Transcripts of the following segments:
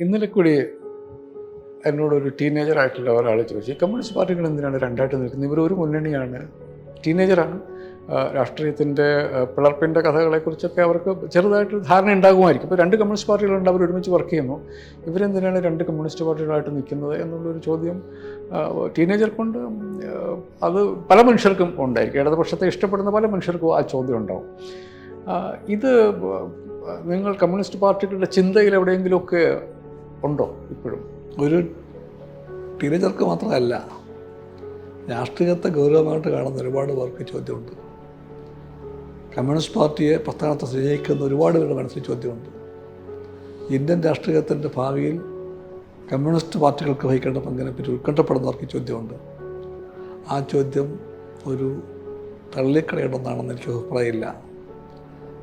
ഇന്നലെ കൂടി എന്നോടൊരു ടീനേജറായിട്ടുള്ള ഒരാൾ ചോദിച്ചു ഈ കമ്മ്യൂണിസ്റ്റ് പാർട്ടികൾ എന്തിനാണ് രണ്ടായിട്ട് നിൽക്കുന്നത്? ഇവർ ഒരു മുന്നണിയാണ്. ടീനേജറാണ്. രാഷ്ട്രീയത്തിന്റെ പിളർപ്പിന്റെ കഥകളെക്കുറിച്ചൊക്കെ അവർക്ക് ചെറുതായിട്ട് ധാരണ ഉണ്ടാകുമായിരിക്കും. ഇപ്പോൾ രണ്ട് കമ്മ്യൂണിസ്റ്റ് പാർട്ടികളുണ്ട് അവർ ഒരുമിച്ച് വർക്ക് ചെയ്യുന്നു. ഇവരെന്തിനാണ് രണ്ട് കമ്മ്യൂണിസ്റ്റ് പാർട്ടികളായിട്ട് നിൽക്കുന്നത് എന്നുള്ളൊരു ചോദ്യം ടീനേജർ കൊണ്ട് അത് പല മനുഷ്യർക്കും ഉണ്ടായിരിക്കും. ഇടതുപക്ഷത്തെ ഇഷ്ടപ്പെടുന്ന പല മനുഷ്യർക്കും ആ ചോദ്യം ഉണ്ടാവും. ഇത് നിങ്ങൾ കമ്മ്യൂണിസ്റ്റ് പാർട്ടികളുടെ ചിന്തയിൽ എവിടെയെങ്കിലുമൊക്കെ ഉണ്ടോ ഇപ്പോഴും? ഒരു ടീനേജർക്ക് മാത്രമല്ല രാഷ്ട്രീയത്തെ ഗൗരവമായിട്ട് കാണുന്ന ഒരുപാട് പേർക്ക് ചോദ്യമുണ്ട്. കമ്മ്യൂണിസ്റ്റ് പാർട്ടിയെ പ്രസ്ഥാനത്തെ സ്നേഹിക്കുന്ന ഒരുപാട് പേരുടെ മനസ്സിൽ ചോദ്യമുണ്ട്. ഇന്ത്യൻ രാഷ്ട്രീയത്തിന്റെ ഭാവിയിൽ കമ്മ്യൂണിസ്റ്റ് പാർട്ടികൾക്ക് വഹിക്കേണ്ട പങ്കിനെപ്പറ്റി ഉത്കണ്ഠപ്പെടുന്നവർക്ക് ചോദ്യമുണ്ട്. ആ ചോദ്യം ഒരു തള്ളിക്കളയണമെന്നാണെന്ന് എനിക്ക് അഭിപ്രായമില്ല.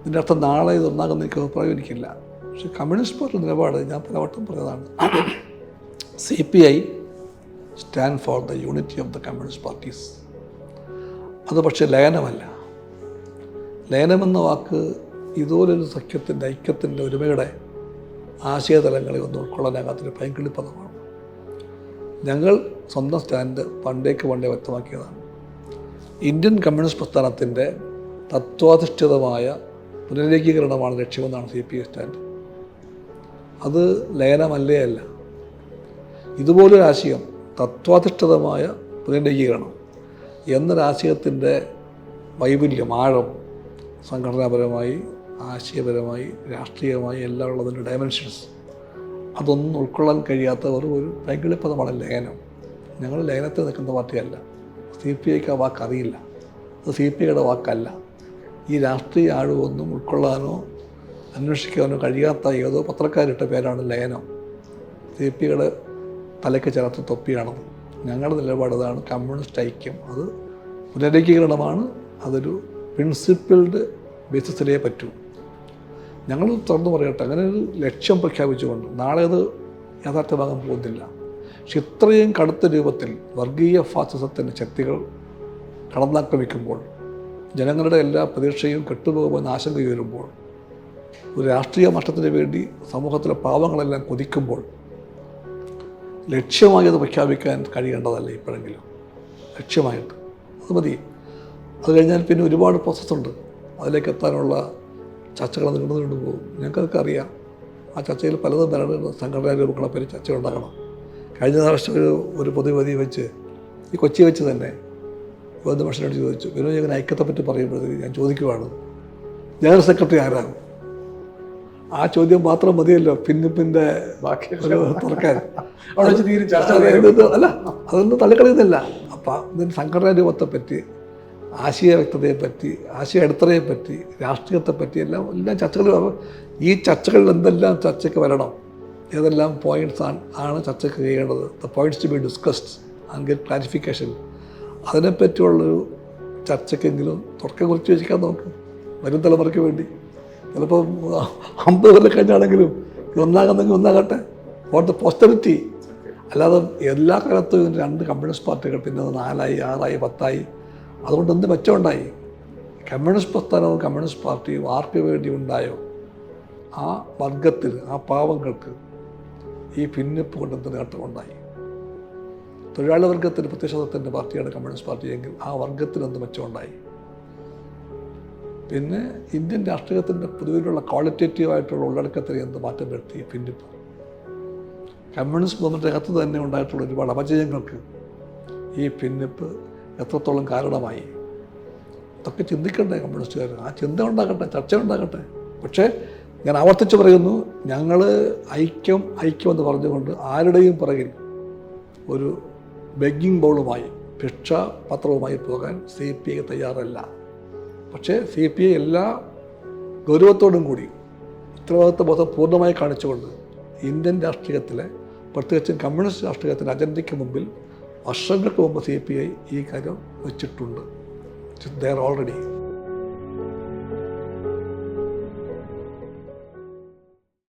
ഇതിന്റെ അർത്ഥം നാളെ ഇതൊന്നാകുന്ന എനിക്ക് അഭിപ്രായം എനിക്കില്ല. പക്ഷേ കമ്മ്യൂണിസ്റ്റ് പാർട്ടി നിലപാട് ഞാൻ പലവട്ടം പറഞ്ഞതാണ്. C P I stand for the unity of the communist parties. അത് പക്ഷേ ലയനമല്ല. ലയനമെന്ന വാക്ക് ഇതുപോലൊരു സഖ്യത്തിന്റെ ഐക്യത്തിന്റെ ഒരുമയുടെ ആശയതലങ്ങളെ ഒന്നും ഉൾക്കൊള്ളാനാകാത്തൊരു പൈങ്കിളി പദമാണ്. ഞങ്ങൾ സ്വന്തം സ്റ്റാൻഡ് പണ്ടേക്ക് പണ്ടേ വ്യക്തമാക്കിയതാണ്. ഇന്ത്യൻ കമ്മ്യൂണിസ്റ്റ് പ്രസ്ഥാനത്തിന്റെ തത്വാധിഷ്ഠിതമായ പുനരേകീകരണമാണ് ലക്ഷ്യമെന്നാണ് സി പി ഐ സ്റ്റാൻഡ് അത് ലയനമല്ലേ അല്ല ഇതുപോലൊരു ആശയം തത്വാധിഷ്ഠിതമായ പുനരേകീകരണം എന്നൊരാശയത്തിന്റെ വൈപുല്യം ആഴം സംഘടനാപരമായി ആശയപരമായി രാഷ്ട്രീയമായി എല്ലാം ഉള്ളതിന്റെ ഡയമെൻഷൻസ് അതൊന്നും ഉൾക്കൊള്ളാൻ കഴിയാത്ത ഒരു ഒരു പൈങ്കിളിപ്പദമാണ് ലയനം. ഞങ്ങൾ ലയനത്തിൽ നിൽക്കുന്ന പാർട്ടിയല്ല. സി പി ഐക്ക് ആ വാക്ക് അറിയില്ല അത് സി പി ഐയുടെ വാക്കല്ല. ഈ രാഷ്ട്രീയ ആഴമൊന്നും ഉൾക്കൊള്ളാനോ അന്വേഷിക്കാനോ കഴിയാത്ത ഏതോ പത്രക്കാരിട്ട പേരാണ് ലയനം. സി പി ഐയുടെ തലയ്ക്ക് ചേർത്ത് തൊപ്പിയാണത്. ഞങ്ങളുടെ നിലപാട് അതാണ് കമ്മ്യൂണിസ്റ്റ് ഐക്യം. അത് പുനരേകീകരണമാണ്. അതൊരു പ്രിൻസിപ്പിൾഡ് ബേസിസിലേ പറ്റൂ. ഞങ്ങൾ തുറന്നു പറയട്ടെ അങ്ങനെ ഒരു ലക്ഷ്യം പ്രഖ്യാപിച്ചുകൊണ്ട് നാളെ അത് യാഥാർത്ഥ്യമാകാൻ പോകുന്നില്ല. പക്ഷെ ഇത്രയും കടുത്ത രൂപത്തിൽ വർഗീയ ഫാസിസത്തിന്റെ ശക്തികൾ കടന്നാക്രമിക്കുമ്പോൾ ജനങ്ങളുടെ എല്ലാ പ്രതീക്ഷയും കെട്ടുപോകുമെന്ന് ആശങ്ക ഉയരുമ്പോൾ ഒരു രാഷ്ട്രീയ നഷ്ടത്തിന് വേണ്ടി സമൂഹത്തിലെ പാവങ്ങളെല്ലാം കൊതിക്കുമ്പോൾ ലക്ഷ്യമായി അത് പ്രഖ്യാപിക്കാൻ കഴിയേണ്ടതല്ല ഇപ്പോഴെങ്കിലും. ലക്ഷ്യമായിട്ട്. അത് മതി. അത് കഴിഞ്ഞാൽ പിന്നെ ഒരുപാട് പ്രോസസ്സുണ്ട് അതിലേക്ക് എത്താനുള്ള ചർച്ചകൾ നീണ്ടു നീണ്ടു പോകും. ഞങ്ങൾക്കൊക്കെ അറിയാം. ആ ചർച്ചയിൽ പലതും വരേണ്ട സംഘടനാ രൂപങ്ങളെ പറ്റി ചർച്ച ഉണ്ടാകണം. കഴിഞ്ഞ പ്രാവശ്യം ഒരു ഒരു പൊതുവേദി വെച്ച് ഈ കൊച്ചി വെച്ച് തന്നെ ഗോവിന്ദ മനുഷ്യനോട് ചോദിച്ചു വിനോദ് ഞാൻ ഐക്യത്തെപ്പറ്റി പറയുമ്പോഴത്തേക്ക് ഞാൻ ചോദിക്കുവാണ്. ജനറൽ സെക്രട്ടറി ആരാണ് ആ ചോദ്യം മാത്രം മതിയല്ലോ. പിന്നിപ്പിന്റെ ബാക്കി തുറക്കാൻ. അല്ല അതൊന്നും തള്ളിക്കളയുന്നില്ല അപ്പം ഇതിന് സംഘടനാ രൂപത്തെ പറ്റി ആശയ വ്യക്തതയെ പറ്റി ആശയ അടിത്തറയെ പറ്റി രാഷ്ട്രീയത്തെ പറ്റി എല്ലാം എല്ലാം ചർച്ചകൾ ഈ ചർച്ചകളിൽ എന്തെല്ലാം ചർച്ചയ്ക്ക് വരണം? ഏതെല്ലാം പോയിന്റ്സ് ആണ് ആണ് ചർച്ചയ്ക്ക് ചെയ്യേണ്ടത് the points to be discussed and get clarification അതിനെപ്പറ്റിയുള്ളൊരു ചർച്ചയ്ക്കെങ്കിലും തുടക്കം കുറിച്ച് വെച്ചിരിക്കാൻ നമുക്ക്. വരും തലമുറയ്ക്ക് വേണ്ടി. ചിലപ്പോൾ അമ്പത് കൊല്ലം കഴിഞ്ഞാണെങ്കിലും ഇത് ഒന്നാകുന്നെങ്കിൽ ഒന്നാകട്ടെ. ഫോർ ദ പോസ്റ്ററിറ്റി അല്ലാതെ എല്ലാ കാലത്തും രണ്ട് കമ്മ്യൂണിസ്റ്റ് പാർട്ടികൾ പിന്നെ നാലായി ആറായി പത്തായി. അതുകൊണ്ട് എന്ത് മെച്ചമുണ്ടായി? കമ്മ്യൂണിസ്റ്റ് പ്രസ്ഥാനവും കമ്മ്യൂണിസ്റ്റ് പാർട്ടിയും ആർക്ക് വേണ്ടി ഉണ്ടായോ? ആ വർഗത്തിൽ ആ പാവങ്ങൾക്ക് ഈ ഭിന്നിപ്പ് കൊണ്ട് എന്ത് നേട്ടമുണ്ടായി? തൊഴിലാളി വർഗത്തിന് പ്രത്യക്ഷത്തിന്റെ പാർട്ടിയാണ് കമ്മ്യൂണിസ്റ്റ് പാർട്ടി എങ്കിൽ ആ വർഗത്തിന് എന്ത് മെച്ചമുണ്ടായി? പിന്നെ ഇന്ത്യൻ രാഷ്ട്രീയത്തിന്റെ പൊതുവിലുള്ള ക്വാളിറ്റേറ്റീവായിട്ടുള്ള ഉള്ളടക്കത്തിൽ എന്ത് മാറ്റം വരുത്തി? പിന്നിപ്പ്. കമ്മ്യൂണിസ്റ്റ് മൂവ്മെന്റിനകത്ത് തന്നെ ഉണ്ടായിട്ടുള്ള ഒരുപാട് അപജയങ്ങൾക്ക് ഈ പിന്നിപ്പ് എത്രത്തോളം കാരണമായി? ഇതൊക്കെ ചിന്തിക്കണ്ടേ കമ്മ്യൂണിസ്റ്റുകാർ ആ ചിന്ത ഉണ്ടാകട്ടെ ചർച്ച ഉണ്ടാകട്ടെ. പക്ഷേ ഞാൻ ആവർത്തിച്ച് പറയുന്നു ഞങ്ങൾ ഐക്യം ഐക്യം എന്ന് പറഞ്ഞുകൊണ്ട് ആരുടെയും പുറകിൽ ഒരു ബെഗ്ഗിംഗ് ബോളുമായി ഭിക്ഷാപത്രവുമായി പോകാൻ സി പി ഐ തയ്യാറല്ല. പക്ഷേ സി പി ഐ എല്ലാ ഗൗരവത്തോടും കൂടി ഉത്തരവാദിത്വ ബോധം പൂർണമായി കാണിച്ചുകൊണ്ട് ഇന്ത്യൻ രാഷ്ട്രീയത്തിലെ പ്രത്യേകിച്ചും കമ്മ്യൂണിസ്റ്റ് രാഷ്ട്രീയത്തിന്റെ അജണ്ടയ്ക്ക് മുമ്പിൽ വർഷങ്ങൾക്ക് മുമ്പ് സി പി ഐ ഈ കാര്യം വെച്ചിട്ടുണ്ട്. There already